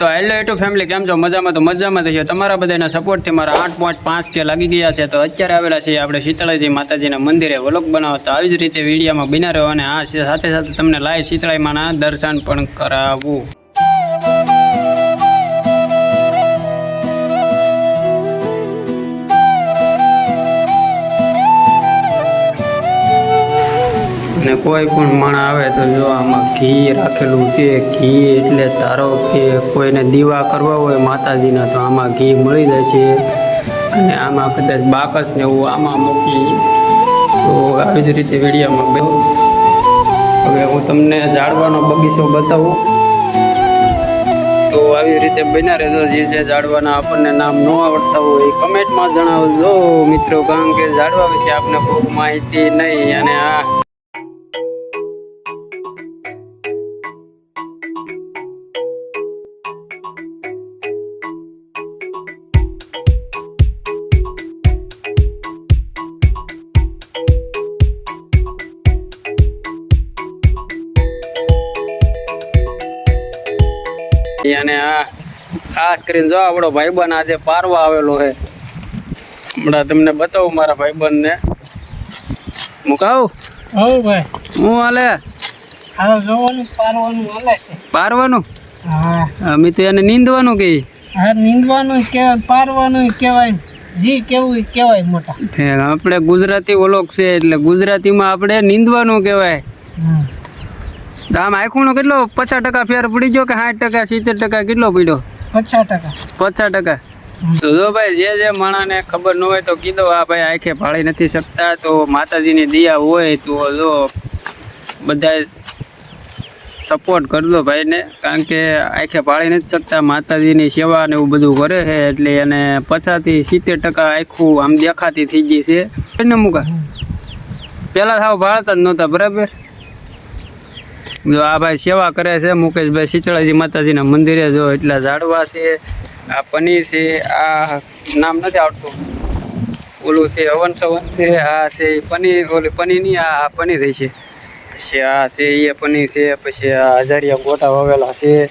તો hello YouTube family કેમ છો? મજામાં તો મજામાં થયો તમારા બધાના સપોર્ટથી મારા આઠ પોઈન્ટ પાંચ કે લાગી ગયા છે. તો અત્યારે આવેલા છીએ આપણે શીતળાજી માતાજીના મંદિરે વલોક બનાવો તો આવી જ રીતે વિડીયોમાં બિના રહ્યો અને આ સાથે સાથે તમને લાઈવ શીતળાઈમાંના દર્શન પણ કરાવવું કોઈ પણ મણ આવે તો જો આમાં ઘી રાખેલું છે, ઘી એટલે ધારો કે કોઈને દીવા કરવા હોય માતાજીના, તો આમાં ઘી મળી જાય છે. અને આમાં કદાચ બાકસ ને એવું આમાં મૂકી તો આવી જ રીતે વેડિયામાં બે હવે હું તમને ઝાડવાનો બગીચો બતાવું. તો આવી રીતે બન્યા રહેજો. જે જે ઝાડવાના આપણને નામ ન આવડતા હોય એ કમેન્ટમાં જણાવજો મિત્રો. કારણ કે ઝાડવા વિશે આપને બહુ માહિતી નહીં અને આ અને આ ખાસ કરીને જો આપણો ભાઈબંધ આજે પારવા આવેલો છે. હમણાં તમને બતાવું મારા ભાઈબંધને. મુકાવું હવ ભાઈ. હું હાલે? જોવાનું પારવાનું હાલે છે. પારવાનું? હા. અમે તો એને નીંદવાનું કે? નીંદવાનું કહેવાય પારવાનું કહેવાય. જી કેવું કહેવાય મોટા. આપણે ગુજરાતી ઓલોક છે એટલે ગુજરાતીમાં આપણે નીંદવાનું કહેવાય. તો આમ આખું કેટલો? પચાસ ટકા ફેર પડી ગયો કે સાઠ ટકા સિત્તેર ટકા કેટલો પડ્યો? પચાસ ટકા. પચાસ ટકા. તો જો ભાઈ જે જે માણાને ખબર ન હોય તો કીધો આ ભાઈ આંખે ભાળી નથી શકતા. તો માતાજીની દિયા હોય તો જો બધા સપોર્ટ કરજો ભાઈને. કારણ કે આંખે ભાળી નથી શકતા માતાજીની સેવા ને એવું બધું કરે છે. એટલે એને પચાસથી સિત્તેર ટકા આખું આમ દેખાતી થઈ ગઈ છે. મૂકા. પહેલાં સાવ ભાળતા જ નહોતા બરાબર? જો આ ભાઈ સેવા કરે છે, મુકેશભાઈ શીતળાજી માતાજીના મંદિરે જો એટલા ઝાડવા છે, આ પનીર છે, આ નામ નથી આવડતું ઓલું છે, હવન સવન છે, આ છે પનીર, ઓલી પનીર નહીં આ પનીર છે પછી આ છે, એ પનીર છે, પછી આ હજારિયા ગોટા વાવેલા છે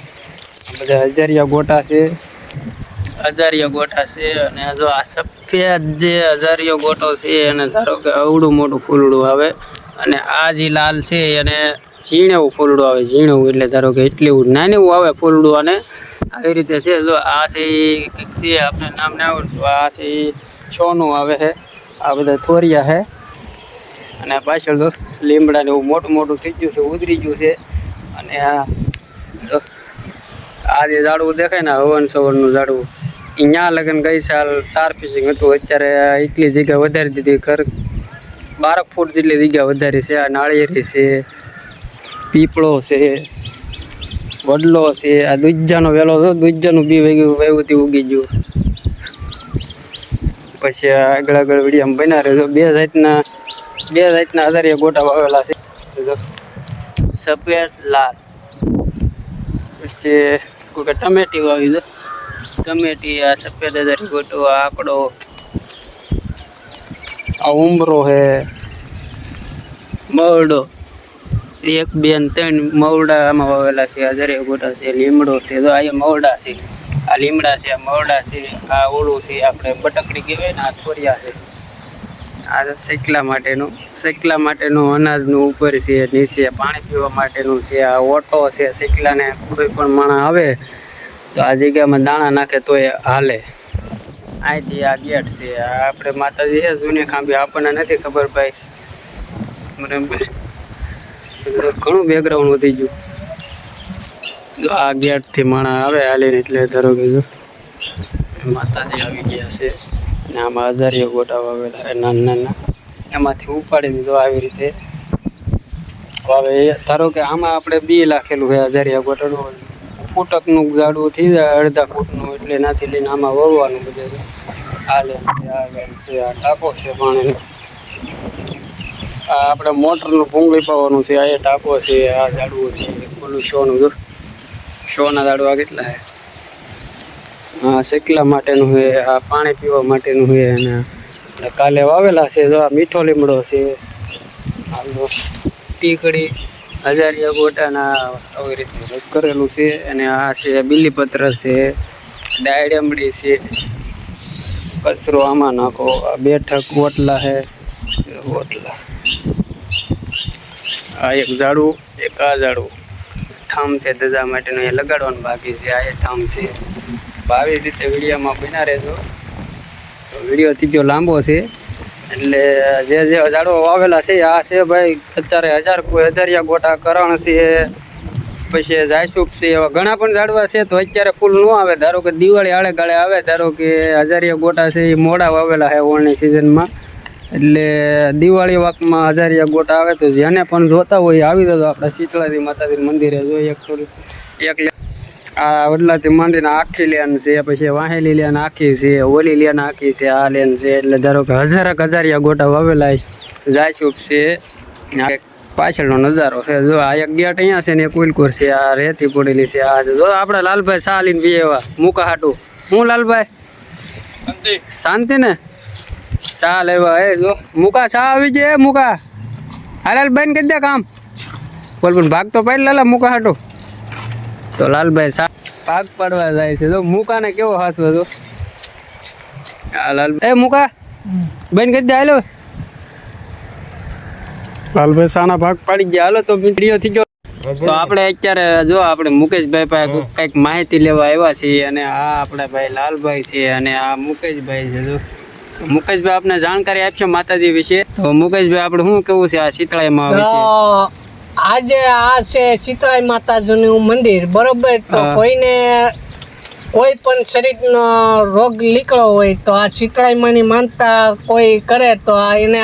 બધા હજારિયા ગોટા છે. હજારિયા ગોટા છે અને જો આ સફેદ જે હજારિયો ગોટો છે અને ધારો કે અવડું મોટું ફૂલડું આવે અને આ જે લાલ છે, એને ઝીણેવું ફૂલડું આવે, ઝીણવું એટલે ધારો કે એટલું નાનું આવે ફૂલડું અને આવી રીતે છે. જો આ છે કંઈક છે આપણે નામ ના આવડતું આ છે છોનું આવે છે. આ બધા થોરિયા છે. અને પાછળ તો લીમડા ને એવું મોટું મોટું થઈ ગયું છે, ઉતરી ગયું છે. અને આ આ જે ઝાડવું દેખાય ને હવન સવનનું ઝાડવું અહીંયા લગન ગઈ સાલ તાર ફિશિંગ હતું. અત્યારે એટલી જગ્યા વધારી દીધી, ઘર બારક ફૂટ જેટલી જગ્યા વધારી છે, આ નાળિયેરી છે પીપળો છે, વડલો છે, આ દુજાનો વેલો હતો દુજાનું બી વેગી વેવતી ઉગી ગયું. પછી આગળ આગળ આમ બન્યા રહેજો. બે જાતના બે જાતના આધારે ગોટા વાવેલા છે. સફેદ, લાલ. પછી કોઈ ટમેટી વાવી દો ટમેટી, આ સફેદ આધારે ગોટો આકડો. આ ઉંબરો હે મરડો એક બે ને ત્રણ મવડામાં વાવેલા છે હજારે ગોટા છે, લીમડો છે તો આ મવડા છે, આ લીમડા છે, આ મવડા છે, આ ઓળું છે, આપણે બટકડી કહેવાય ને, આ થોરિયા છે. આ શેકલા માટેનું શેકલા માટેનું અનાજનું ઉપર છે, નીચે પાણી પીવા માટેનું છે, આ ઓટો છે, શેકલાને કોઈ પણ માણસ આવે તો આ જગ્યામાં દાણા નાખે તો એ હાલે. અહીંથી આ ગેટ છે, આ આપણે માતાજી છે, જૂની ખાંભી, આપણને નથી ખબર ભાઈ. બરાબર. ઘણું બેકગ્રાઉન્ડ વધી ગયું. જો આ ગેટથી માણસ આવે હાલીને એટલે ધારો કે જો માતાજી આવી ગયા છે. ને આમાં હજારીઓ ગોટા વાવેલા નાના નાના. એમાંથી ઉપાડી દીધો આવી રીતે હવે ધારો કે આમાં આપણે બી લાખેલું છે હજારિયા ગોટાનું ફૂટકનું ઝાડવું થઈ જાય, અડધા ફૂટનું, એટલે નાથી લઈને આમાં વળવાનું બધે. આ લે છે, આ ટાંકો છે પાણીનો. આપણે મોટરનું ભૂંગળી પાવાનું છે, આ ટાંકો છે, આ ઝાડવું છે, ઓલું શોનું જો. શોના ઝાડવા કેટલા છે? આ શેકલા માટેનું છે, આ પાણી પીવા માટેનું છે, અને કાલે વાવેલા છે, જો આ મીઠો લીમડો છે. ટીકડી હજારિયા ગોટાના આવી રીતે કરેલું છે, અને આ છે બીલીપત્ર છે ડાયડમડી છે, કચરો આમાં નાખો, આ બેઠક ઓટલા છે, ઓટલા. આ એક ઝાડું, એક આ ઝાડું. થામ છે, ધજા માટેનું એ લગાડવાનું બાકી છે, આ એ થામ છે. ભાવી રીતે વિડીયોમાં બના રહેજો. વીડિયો ત્રીજો લાંબો છે, એટલે જે જે ઝાડવા વાવેલા છે, આ છે ભાઈ, અત્યારે હજાર કોઈ હજારિયા ગોટા કરણ છે, પછી જાયસૂપ છે, એવા ઘણા પણ ઝાડવા છે, તો અત્યારે ફૂલ ન આવે. ધારો કે દિવાળી આળે ગાળે આવે, ધારો કે હજારિયા ગોટા છે, એ મોડા વાવેલા છે ઓળની સિઝનમાં એટલે દિવાળી વાકમાં હજારિયા ગોટા આવે તો જેને પણ જોતા હોય આવી જતો આપણે શીતળાજી માતાજી મંદિરે જોઈએ એક એક આ વડલાથી માંડીને આખી લેન છે પછી વાહેલી લેન આખી છે ઓલી લેન આખી છે આ લેન છે એટલે ધારો કે હજારક હજારિયા ગોટા વાવેલા છે જાયસૂપ છે પાછળનો નજારો છે. જો આ એક ગેટ અહીંયા છે ને એક ઉલકુર છે આ રેતી પડેલી છે આ. જો આપણે લાલભાઈ સાલીન બી એવા મૂકા હાટું. હું લાલભાઈ? શાંતિ. ને સા લેવા એ જો. મૂકા સા આવી જાય મૂકા. હાલ બંધ કરી દે કામ. બોલ પણ ભાગ તો પાડી લાલા મુકા હાટો. તો લાલભાઈ સા ભાગ પાડવા જાય છે. તો મૂકા ને કેવો હાસવે તો આ લાલ એ મુકા બંધ કરી દે હાલો. લાલભાઈ સાના ભાગ પાડી ગયા. હાલો તો વીડિયો થઈ ગયો તો આપણે અત્યારે જો આપણે મુકેશભાઈ પાસે કંઈક માહિતી લેવા આવ્યા છીએ અને આ આપણા ભાઈ લાલભાઈ છે અને આ મુકેશભાઈ છે જો. મુકેશભાઈ આપને જાણકારી આપશે માતાજી વિશે? તો મુકેશભાઈ આપણે શું કેવું છે આ શીતળાઈમાં વિશે? આજે આ છે શીતળાઈ માતાજીનું મંદિર બરોબર? તો કોઈને કોઈ પણ શરીરનો રોગ નીકળ્યો હોય તો આ શીતળાઈમાંની માનતા કોઈ કરે તો આ એને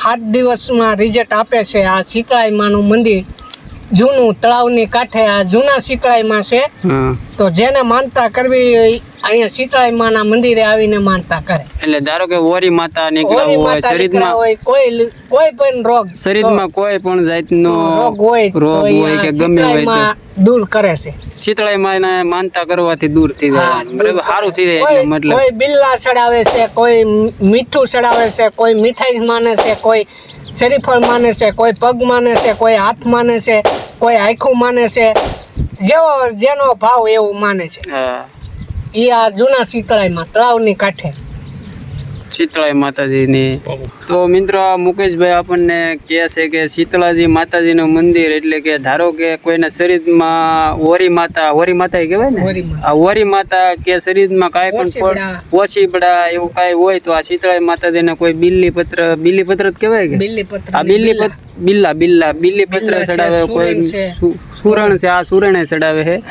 સાત દિવસમાં રિઝલ્ટ આપે છે આ શીતળાઈમાંનું મંદિર. જૂનું તળાવની કાંઠે આ જૂના શીતળાઈમાં છે. તો જેને માનતા કરવી હોય શીતળાઈ માના મંદિરે આવીને માનતા કરે. એટલે ધારો કે ઓરી માતા નીકળ્યા હોય શરીરમાં હોય કોઈ કોઈ પણ રોગ શરીરમાં કોઈ પણ જાતનો રોગ હોય રોગ હોય કે ગમે હોય તો. દૂર કરે છે. શીતળાઈમાં એને માનતા કરવાથી દૂર થઈ જાય. બરાબર સારું થઈ જાય મતલબ. કોઈ બિલ્લા ચડાવે છે કોઈ મીઠું ચડાવે છે કોઈ મીઠાઈ માને છે કોઈ શરીફળ માને છે કોઈ પગ માને છે કોઈ હાથ માને છે કોઈ આખું માને છે. જેવો જેનો ભાવ એવું માને છે. હા. એ આ જૂના શીતળાઈમાં તળાવની કાંઠે. શીતળાઈ માતાજીની. તો મિત્રો આ મુકેશભાઈ આપણને કહે છે કે શીતળાજી માતાજીનું મંદિર એટલે કે ધારો કે કોઈના શરીરમાં ઓરી માતા ઓરી માતા કહેવાય ને? આ ઓરી માતા કે શરીરમાં કાંઈ પણ ઓછી પડા એવું કાંઈ હોય તો આ શીતળાઈ માતાજીને કોઈ બિલ્લી પત્ર બિલ્લી પત્ર જ કહેવાય કે? આ બિલ્લી. પત્ર બિલ્લા બિલ્લા બિલ્લી પત્ર ચડાવે કોઈ સુરણ છે. સુ- સુરણ છે આ સુરણે ચડાવે છે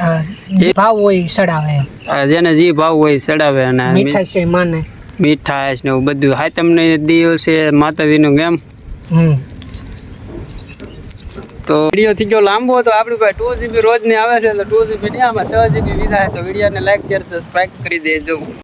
ભાવ હોય ચડાવે. જેને જે ભાવ હોય ચડાવે અને મીઠાઈ છે માને. મીઠાશ ને એવું બધું. હા તમને દિવસે માતાજીનું હમ. તો વીડિયો થી જો લાંબો હતો આપણી પાસે ટુ જીબી રોજની આવે છે તો ટુ જીબી નહીં આમાં છ જીબી વિધા તો વિડીયોને લાઈક શેર સબસ્ક્રાઈબ કરી દેજો.